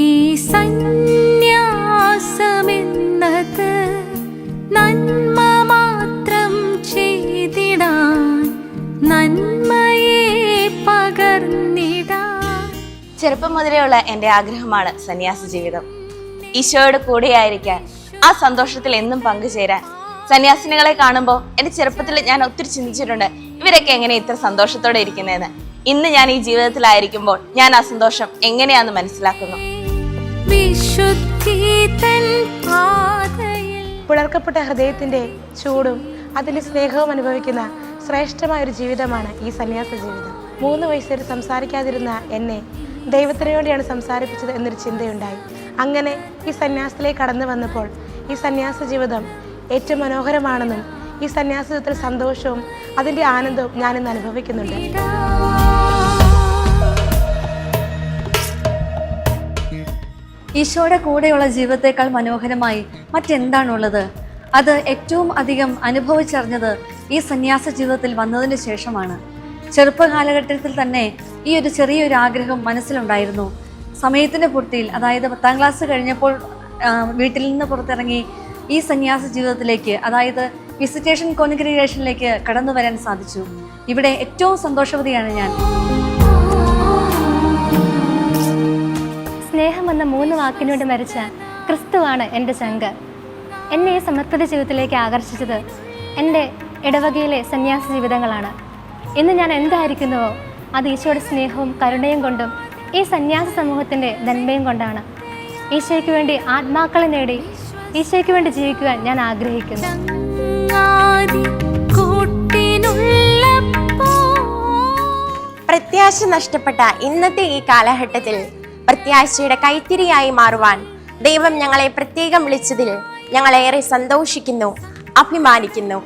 ഈ സന്യാസമെന്നത് നന്മ മാത്രം ചെയ്തിടാൻ നന്മയെ പകർന്നിടാൻ. ചെറുപ്പം മുതലെയുള്ള എന്റെ ആഗ്രഹമാണ് സന്യാസ ജീവിതം. ഈശോയുടെ കൂടെയായിരിക്കാൻ ആ സന്തോഷത്തിൽ എന്നും പങ്കുചേരാൻ. സന്യാസിനികളെ കാണുമ്പോൾ എന്റെ ചെറുപ്പത്തിൽ ഞാൻ ഒത്തിരി ചിന്തിച്ചിട്ടുണ്ട് ഇവരൊക്കെ എങ്ങനെ ഇത്ര സന്തോഷത്തോടെ ഇരിക്കുന്നതെന്ന് ഇന്ന് ഞാൻ ഈ ജീവിതത്തിലായിരിക്കുമ്പോൾ ഞാൻ ആ സന്തോഷം എങ്ങനെയാണെന്ന് മനസ്സിലാക്കുന്നു. പുലർക്കപ്പെട്ട ഹൃദയത്തിന്റെ ചൂടും അതിൽ സ്നേഹവും അനുഭവിക്കുന്ന ശ്രേഷ്ഠമായ ഒരു ജീവിതമാണ് ഈ സന്യാസ ജീവിതം. മൂന്ന് വയസ്സുവരെ സംസാരിക്കാതിരുന്ന എന്നെ ദൈവത്തിന് വേണ്ടിയാണ് സംസാരിപ്പിച്ചത് എന്നൊരു ചിന്തയുണ്ടായി. അങ്ങനെ ഈ സന്യാസത്തിലേക്ക് കടന്നു വന്നപ്പോൾ ഈ സന്യാസ ജീവിതം ഏറ്റവും മനോഹരമാണെന്നും ഈ സന്യാസ ജീവിതത്തിൽ സന്തോഷവും അതിന്റെ ആനന്ദവും ഞാനിന്ന് അനുഭവിക്കുന്നുണ്ട്. ഈശോയുടെ കൂടെയുള്ള ജീവിതത്തെക്കാൾ മനോഹരമായി മറ്റെന്താണുള്ളത്? അത് ഏറ്റവും അധികം അനുഭവിച്ചറിഞ്ഞത് ഈ സന്യാസ ജീവിതത്തിൽ വന്നതിന് ശേഷമാണ്. ചെറുപ്പകാലഘട്ടത്തിൽ തന്നെ ഈ ഒരു ചെറിയൊരു ആഗ്രഹം മനസ്സിലുണ്ടായിരുന്നു. സമയത്തിന്റെ പൂർത്തിയിൽ അതായത് പത്താം ക്ലാസ് കഴിഞ്ഞപ്പോൾ വീട്ടിൽ നിന്ന് പുറത്തിറങ്ങി ഈ സന്യാസ ജീവിതത്തിലേക്ക് അതായത് വിസിറ്റേഷൻ കോൺഗ്രിഗേഷനിലേക്ക് കടന്നു വരാൻ സാധിച്ചു. ഇവിടെ ഏറ്റവും സന്തോഷവതിയാണ് ഞാൻ. എന്ന മൂന്ന് വാക്കിനോട് മരിച്ച ക്രിസ്തുവാണ് എന്റെ ശങ്കർ എന്നെ ഈ സമർപ്പിത ജീവിതത്തിലേക്ക് ആകർഷിച്ചത് എന്റെ ഇടവകയിലെ സന്യാസ ജീവിതങ്ങളാണ്. ഇന്ന് ഞാൻ എന്തായിരിക്കുന്നുവോ? അത് ഈശോയുടെ സ്നേഹവും കരുണയും കൊണ്ടും ഈ സന്യാസ സമൂഹത്തിന്റെ നന്മയും കൊണ്ടാണ്. ഈശോയ്ക്ക് വേണ്ടി ആത്മാക്കളെ നേടി ഈശോയ്ക്ക് വേണ്ടി ജീവിക്കുവാൻ ഞാൻ ആഗ്രഹിക്കുന്നു. പ്രത്യാശ നഷ്ടപ്പെട്ട ഇന്നത്തെ ഈ കാലഘട്ടത്തിൽ പ്രത്യാശയുടെ കൈത്തിരിയായി മാറുവാൻ ദൈവം ഞങ്ങളെ പ്രത്യേകം വിളിച്ചതിൽ ഞങ്ങളേറെ സന്തോഷിക്കുന്നു അഭിമാനിക്കുന്നു.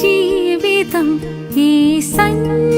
ജീവിതം ഈ സന്യാസമെന്നത്